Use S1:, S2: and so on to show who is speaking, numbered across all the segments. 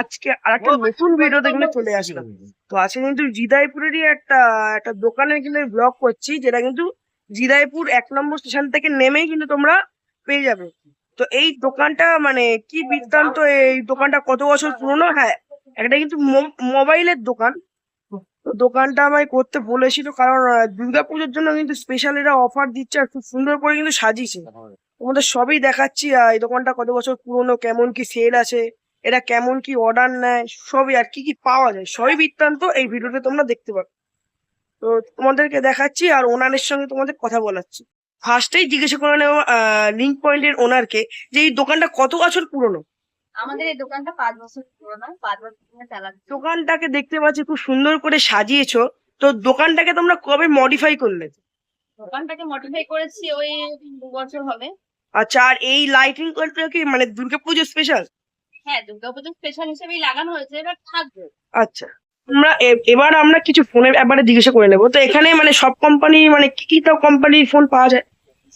S1: আজকে আর একটা নতুন ভিডিও দেখলে চলে আসলাম। তো আজকে কিন্তু জিদাইপুরেরই একটা একটা দোকানে কিন্তু ব্লগ করছি যেটা কিন্তু জিদাইপুর এক নম্বর স্টেশন থেকে নেমেই কিন্তু তোমরা পেয়ে যাবে। তো এই দোকানটা মানে কি বৃত্তান্ত এই দোকানটা কত বছর পুরনো? হ্যাঁ একটা কিন্তু মোবাইলের দোকান। তো দোকানটা আমায় করতে বলেছিল কারণ দুর্গাপুজোর জন্য কিন্তু স্পেশাল এরা অফার দিচ্ছে আর খুব সুন্দর করে কিন্তু সাজিয়েছে। তোমাদের সবই দেখাচ্ছি এই দোকানটা কত বছর পুরনো কেমন কি সেল আছে। এরা কেমন কি অর্ডার নেয় সবই আর কি কি পাওয়া যায় সবই বৃত্তান্ত এই ভিডিওতে তোমরা দেখতে পাবে। তো তোমাদেরকে দেখাচ্ছি আর ওনারের সঙ্গে তোমাদের কথা বলাচ্ছি। ফার্স্টেই জিজ্ঞাসা করে নেব লিঙ্ক পয়েন্টের ওনারকে যে এই দোকানটা কত বছর পুরনো?
S2: আমাদের এই দোকানটা পাঁচ বছর পুরোনো পাঁচ বছর চালাচ্ছি।
S1: দোকানটাকে দেখতে পাচ্ছি খুব সুন্দর করে সাজিয়েছো তো দোকানটাকে তোমরা কবে মডিফাই করলে?
S2: দোকানটাকে মডিফাই করেছি ওই দু বছর হবে।
S1: আচ্ছা আর এই লাইটিং করতে কি মানে দুর্গাপুজো স্পেশাল
S2: হ্যাঁ দুর্গাপুজোর স্পেশাল হিসেবেই লাগানো হয়েছে এবার থাকবে।
S1: আচ্ছা। আমরা এবার আমরা কিছু ফোনের ব্যাপারে জিজ্ঞাসা করে নেব। তো এখানে মানে সব কোম্পানি মানে কি কি সব কোম্পানির ফোন পাওয়া যায়?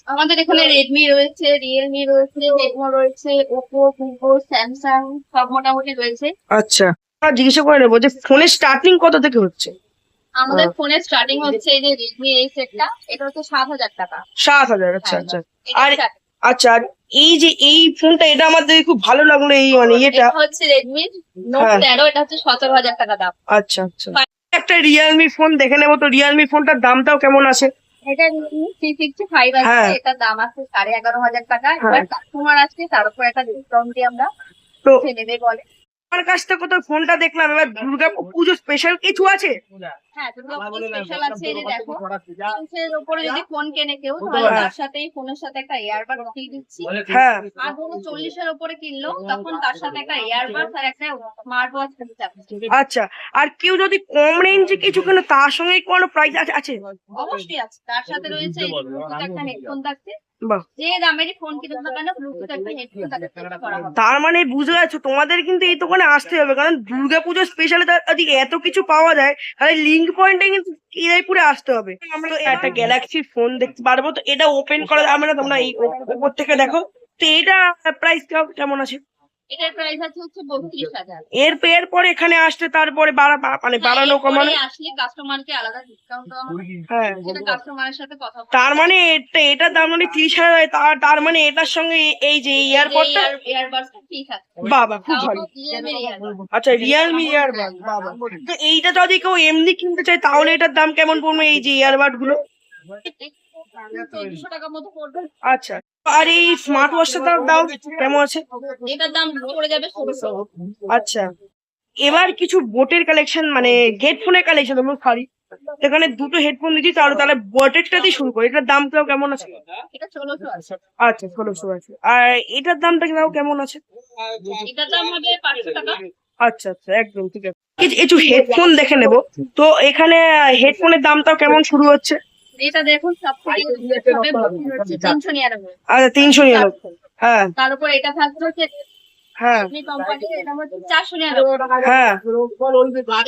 S2: আমাদের এখানে রেডমি রয়েছে রিয়েলমি রয়েছে রেডমো রয়েছে ওপো ভিভো স্যামসাং সব মোটামুটি রয়েছে।
S1: আচ্ছা। জিজ্ঞাসা করে নেব যে ফোনের স্টার্টিং কত থেকে হচ্ছে?
S2: আমাদের ফোনের স্টার্টিং হচ্ছে এই যে রেডমি এই সেটটা এটা হচ্ছে সাত হাজার টাকা।
S1: সাত হাজার আচ্ছা আচ্ছা। আর- আচ্ছা আর এই যে এই ফোনটা এটা আমার দেখে খুব ভালো লাগল এই মানে এটা
S2: এটা হচ্ছে রেডমি নোট
S1: হ্যাঁ।
S2: তেরো এটা হচ্ছে সতেরো হাজার টাকা দাম।
S1: আচ্ছা আচ্ছা। একটা রিয়েলমি ফোন দেখে নেব তো। রিয়েলমি ফোনটার দামটাও কেমন আছে?
S2: এটা থ্রি সিক্সটি ফাইভ আছে
S1: হ্যাঁ।
S2: দাম আছে সাড়ে এগারো হাজার টাকা। এবার
S1: হ্যাঁ।
S2: কাস্টমার আছে তার উপর একটা ডিসকাউন্ট দিয়ে আমরা
S1: তো
S2: নেবে বলে।
S1: আমার কাছ থেকে তো ফোনটা দেখলাম এবার দুর্গা পুজো স্পেশাল কিছু আছে?
S2: হ্যাঁ স্পেশাল আছে এই দেখো। উপরে যদি ফোন কেনে কেউ
S1: হ্যাঁ।
S2: তাহলে তার সাথে ফোনের সাথে একটা ইয়ারবাড ফ্রি দিচ্ছি।
S1: হ্যাঁ।
S2: আর চল্লিশের উপরে কিনলো তখন তার সাথে একটা ইয়ারবাড আর একটা স্মার্ট ওয়াচ ফ্রি
S1: আচ্ছা আর কেউ যদি কম রেঞ্জে কিছু কেন তার সঙ্গে কোনো প্রাইস আছে? আছে
S2: অবশ্যই আছে। তার সাথে রয়েছে একটা হেডফোন থাকছে।
S1: তার মানে বুঝে গেছো তোমাদের কিন্তু এই দোকানে আসতে হবে কারণ দুর্গাপুজো স্পেশালে যদি এত কিছু পাওয়া যায় তাহলে লিঙ্ক পয়েন্টে কিন্তু ইরাইপুরে আসতে হবে। আমরা তো একটা গ্যালাক্সির ফোন দেখতে পারব তো এটা ওপেন করা যাবে না তোমরা এই ওপর থেকে দেখো। তো এটা প্রাইস কেমন আছে?
S2: এটার প্রাইস আছে হচ্ছে বত্রিশ হাজার।
S1: এর এর পরে এখানে আসতে তারপরে বাড়া মানে বাড়ানো কমানো
S2: আসলে কাস্টমারকে আলাদা ডিসকাউন্ট দেওয়া
S1: হ্যাঁ।
S2: সেটা কাস্টমারের সাথে কথা
S1: তার মানে এটা এটার দাম মানে তিরিশ হাজার হয়, তার তার মানে এটার সঙ্গে এই যে
S2: ফ্রি থাকছে।
S1: বাবা খুব ভালো। আচ্ছা রিয়েলমি ইয়ারবাড বাবা তো এইটা যদি কেউ এমনি কিনতে চায় তাহলে এটার দাম কেমন পড়বে এই যে
S2: ইয়ারবাডগুলো? টাকার মতো পড়বে।
S1: আচ্ছা। আর এই স্মার্ট ওয়াচটার দাম কেমন আছে?
S2: এটার দাম পড়ে যাবে ষোলোশো।
S1: আচ্ছা। এবার কিছু বোটের কালেকশন মানে হেডফোনের কালেকশন আমি সরি এখানে দুটো হেডফোন দিচ্ছি তাহলে তাহলে বোটেরটা দিয়ে শুরু করি। এটার দাম তাও কেমন আছে? আচ্ছা ষোলোশো আছে। আর এটার দামটা তাও কেমন আছে?
S2: এটার দাম হবে পাঁচশো টাকা।
S1: আচ্ছা আচ্ছা একদম ঠিক আছে। কিছু হেডফোন দেখে নেব। তো এখানে হেডফোনের দামটাও কেমন শুরু হচ্ছে?
S2: এটা দেখুন সব থেকে হবে হচ্ছে তিনশো নিরানব্বই।
S1: আচ্ছা তিনশো নিরানব্বই। হ্যাঁ।
S2: তার উপর এটা থাকছে হচ্ছে
S1: হ্যাঁ। হ্যাঁ।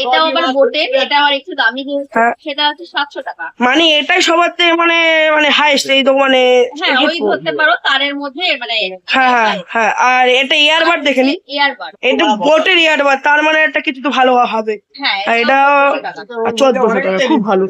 S2: এটা আবার বোটের এটা আবার একটু দামি জিনিস। সেটা হচ্ছে সাতশো টাকা।
S1: মানে এটাই সবার থেকে মানে মানে হাইস্ট এই দোকানে
S2: হ্যাঁ ধরতে পারো তারের মধ্যে মানে
S1: হ্যাঁ হ্যাঁ হ্যাঁ আর এটা ইয়ারবাড দেখে নি? এটা বোটের ইয়ারবাড তার মানে একটা কিছু তো ভালো হবে।
S2: হ্যাঁ
S1: আর এটা চোদ্দশো টাকা খুব ভালো।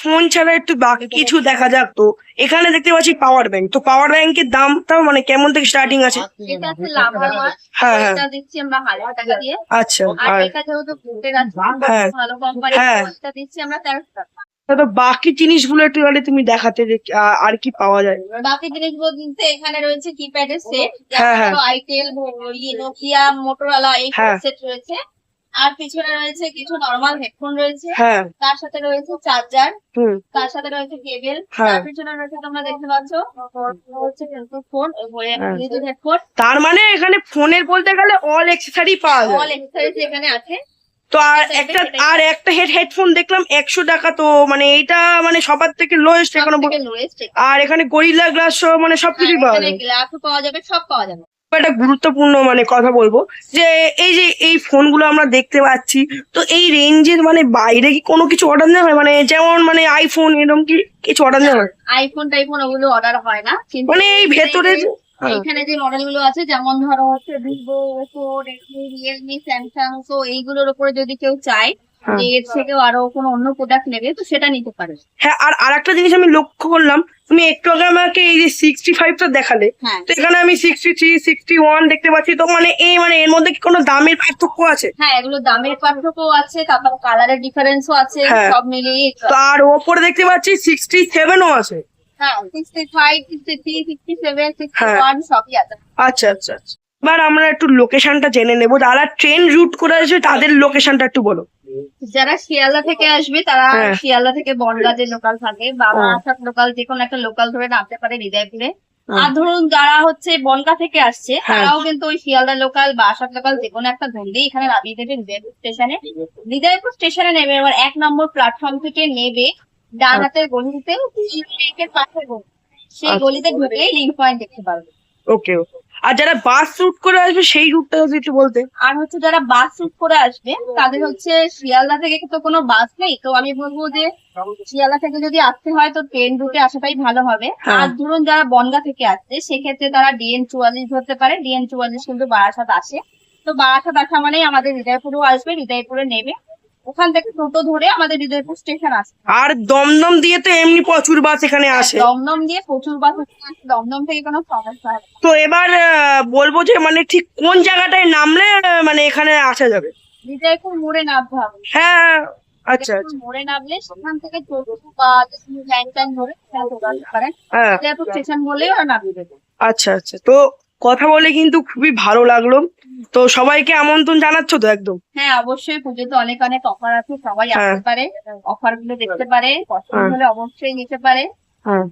S1: ফোন ছাড়া একটু বাকি কিছু দেখা যাক তো। এখানে দেখতে পাচ্ছি পাওয়ার ব্যাংক তো পাওয়ার ব্যাংকের দামটাও মানে কেমন থেকে স্টার্টিং আছে?
S2: এটা আছে লাভার ওয়াচ
S1: হ্যাঁ হ্যাঁ
S2: এটা দিচ্ছি আমরা হাজার টাকা দিয়ে।
S1: আচ্ছা
S2: আর
S1: আর
S2: এটা যেহেতু বোটের আছে
S1: হ্যাঁ।
S2: ভালো কোম্পানি
S1: হ্যাঁ।
S2: এটা দিচ্ছি আমরা তেরোশো টাকা।
S1: তো বাকি জিনিসগুলো একটু তাহলে তুমি দেখাতে আর কি পাওয়া যায়।
S2: বাকি জিনিসগুলো কিন্তু এখানে রয়েছে কিপ্যাডের সেট
S1: হ্যাঁ, হ্যাঁ।
S2: আইটেল নোকিয়া মোটরোলা এই। সেট রয়েছে। আর পিছনে রয়েছে কিছু নরমাল হেডফোন রয়েছে।
S1: হ্যাঁ।
S2: তার সাথে রয়েছে চার্জার তার সাথে রয়েছে কেবল
S1: হ্যাঁ।
S2: তার পিছনে রয়েছে তোমরা দেখতে পাচ্ছ হচ্ছে কিন্তু ফোন
S1: হ্যাঁ।
S2: ব্লুটুথ হেডফোন
S1: তার মানে এখানে ফোনের বলতে গেলে অল এক্সেসরি পাওয়া
S2: অল
S1: যায়
S2: এক্সেসরিজ এখানে আছে।
S1: তো আর একটা আর একটা হেড হেডফোন দেখলাম একশো টাকা তো মানে এইটা মানে সবার থেকে লোয়েস্ট এখানে আর এখানে গরিলা গ্লাস মানে সবকিছুই পাওয়া যায়।
S2: গ্লাসও পাওয়া যাবে সব পাওয়া যাবে।
S1: একটা গুরুত্বপূর্ণ মানে কথা বলব যে এই যে এই ফোনগুলো আমরা দেখতে পাচ্ছি তো এই রেঞ্জের মানে বাইরে কি কোনো কিছু অর্ডার নেওয়া হয় মানে যেমন মানে আইফোন এরকম কি কিছু অর্ডার নেওয়া হয়
S2: আইফোন টাইফোন ওগুলো অর্ডার হয় না কিন্তু
S1: মানে এই ভেতরে যে- হ্যাঁ।
S2: এখানে যে মডেলগুলো আছে যেমন ধরো হচ্ছে Vivo Oppo Redmi Realme Samsung তো এইগুলোর উপরে যদি কেউ চায়
S1: হ্যাঁ।
S2: এর থেকেও আরও কোনো অন্য প্রোডাক্ট নেবে তো সেটা নিতে পারে।
S1: হ্যাঁ আর আরেকটা জিনিস আমি লক্ষ্য করলাম তুমি একটু আগে আমাকে এই যে সিক্সটি ফাইভটা দেখালে
S2: হ্যাঁ।
S1: তো এখানে আমি সিক্সটি থ্রি সিক্সটি ওয়ান দেখতে পাচ্ছি তো মানে এই মানে এর মধ্যে কি কোনো দামের পার্থক্য আছে?
S2: হ্যাঁ এগুলো দামের পার্থক্য আছে তারপর কালারের ডিফারেন্সও আছে
S1: হ্যাঁ।
S2: সব মিলিয়ে
S1: তো আর ওপরে দেখতে পাচ্ছি সিক্সটি সেভেনও আছে।
S2: হ্যাঁ sixty five sixty three sixty seven sixty
S1: হ্যাঁ।
S2: ওয়ান সবই আছে।
S1: আচ্ছা আচ্ছা আচ্ছা। এবার আমরা একটু লোকেশনটা জেনে নেব যারা ট্রেন রুট করে আসবে তাদের লোকেশনটা একটু বলো।
S2: যারা শিয়ালদা থেকে আসবে তারা
S1: হ্যাঁ।
S2: শিয়ালদা থেকে বনগা যে লোকাল থাকে বা
S1: হ্যাঁ।
S2: লোকাল যে কোনো একটা লোকাল ধরে নামতে পারে হৃদয়পুরে। আর ধরুন যারা হচ্ছে বনগা থেকে আসছে
S1: হ্যাঁ।
S2: তারাও কিন্তু ওই শিয়ালদা লোকাল বা আসাদ লোকাল যে কোনো একটা ধরলেই এখানে নামিয়ে দেবে হৃদয়পুর স্টেশনে হৃদয়পুর স্টেশনে নেবে এবার এক নম্বর প্ল্যাটফর্ম থেকে নেবে ডান হাতের গলিতে পাশে গলি সেই
S1: আচ্ছা।
S2: গলিতে ঢুকলেই লিঙ্ক পয়েন্ট দেখতে পারবে
S1: ওকে ওকে আর যারা বাস রুট করে আসবে সেই রুটটা যদি একটু বলতে।
S2: আর হচ্ছে যারা বাস রুট করে আসবে তাদের হচ্ছে শিয়ালদা থেকে তো কোনো বাস নেই। তো আমি বলব যে শিয়ালদা থেকে যদি আসতে হয় তো ট্রেন রুটে আসাটাই ভালো হবে।
S1: হ্যাঁ।
S2: আর ধরুন যারা বনগা থেকে আসছে সেক্ষেত্রে তারা ডিএন চুয়াল্লিশ ধরতে পারে। ডিএন চুয়াল্লিশ কিন্তু বারাসাত আসে। তো বারাসাত আসা মানেই আমাদের হৃদয়পুরেও আসবে হৃদয়পুরে নেবে ওখান থেকে টোটো ধরে আমাদের হৃদয়পুর স্টেশন আসবে
S1: আর দমদম দিয়ে তো এমনি প্রচুর বাস এখানে আসে।
S2: দমদম দিয়ে প্রচুর বাস দমদম থেকে কোনো সমস্যা না।
S1: তো এবার আহ, বলব যে মানে ঠিক কোন জায়গাটায় নামলে আহ, মানে এখানে আসা যাবে?
S2: হৃদয়পুর মোড়ে নামতে হবে।
S1: হ্যাঁ আচ্ছা আচ্ছা।
S2: মোড়ে নামলে সেখান থেকে টোটো বা ভ্যান ধরে সেখানে চলে আসতে পারেন।
S1: হ্যাঁ।
S2: হৃদয়পুর স্টেশন বলেই ওরা নামিয়ে দেবে।
S1: আচ্ছা আচ্ছা। তো কথা বলে কিন্তু খুবই ভালো লাগল। তো সবাইকে আমন্ত্রণ জানাচ্ছ তো একদম?
S2: হ্যাঁ অবশ্যই। পুজোতে অনেক অনেক অফার আছে সবাই
S1: হ্যাঁ।
S2: আসতে পারে অফারগুলো দেখতে পারে পছন্দ
S1: হ্যাঁ।
S2: হলে অবশ্যই নিতে পারে।
S1: হ্যাঁ।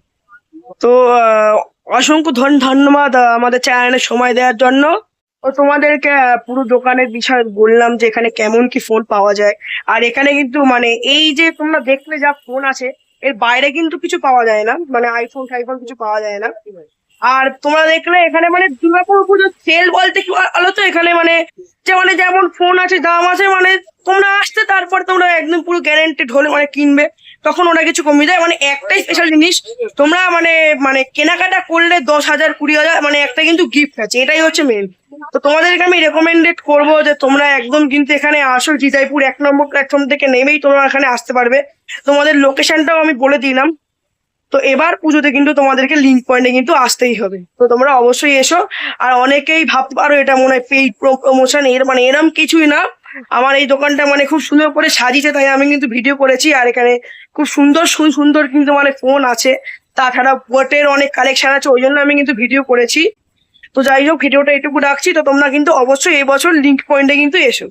S1: তো অসংখ্য ধন ধন্যবাদ আমাদের চ্যানেলে সময় দেওয়ার জন্য। ও তোমাদেরকে পুরো দোকানের বিষয় বললাম যে এখানে কেমন কি ফোন পাওয়া যায়। আর এখানে কিন্তু মানে এই যে তোমরা দেখলে যা ফোন আছে এর বাইরে কিন্তু কিছু পাওয়া যায় না। মানে আইফোন টাইফোন কিছু পাওয়া যায় না। আর তোমরা দেখলে এখানে মানে দুর্গাপুর পুজোর সেল বলতে কি আলো তো? এখানে মানে যে মানে যেমন ফোন আছে, দাম আছে মানে তোমরা আসতে তারপর তোমরা একদম পুরো গ্যারেন্টেড হলে মানে কিনবে। তখন ওরা কিছু কমিয়ে দেয়। মানে একটাই স্পেশাল জিনিস, তোমরা মানে মানে কেনাকাটা করলে দশ হাজার, কুড়ি হাজার মানে একটা কিন্তু গিফট আছে। এটাই হচ্ছে মেন তো তোমাদেরকে আমি রেকমেন্ডেড করব যে তোমরা একদম কিন্তু এখানে আসো। জিতাইপুর এক নম্বর প্ল্যাটফর্ম থেকে নেমেই তোমরা এখানে আসতে পারবে। তোমাদের লোকেশনটাও আমি বলে দিলাম। তো এবার পুজোতে কিন্তু তোমাদেরকে লিঙ্ক পয়েন্টে কিন্তু আসতেই হবে। তো তোমরা অবশ্যই এসো। আর অনেকেই ভাবতে পারো এটা মনে হয় পেইড প্রমোশন এর মানে এরম কিছুই না। আমার এই দোকানটা মানে খুব সুন্দর করে সাজিয়েছে, তাই আমি কিন্তু ভিডিও করেছি। আর এখানে খুব সুন্দর সুন্দর কিন্তু মানে ফোন আছে। তাছাড়া বটের অনেক কালেকশন আছে, ওই জন্য আমি কিন্তু ভিডিও করেছি। তো যাই হোক ভিডিওটা এটুকু রাখছি। তো তোমরা কিন্তু অবশ্যই এবছর লিঙ্ক পয়েন্টে কিন্তু এসো।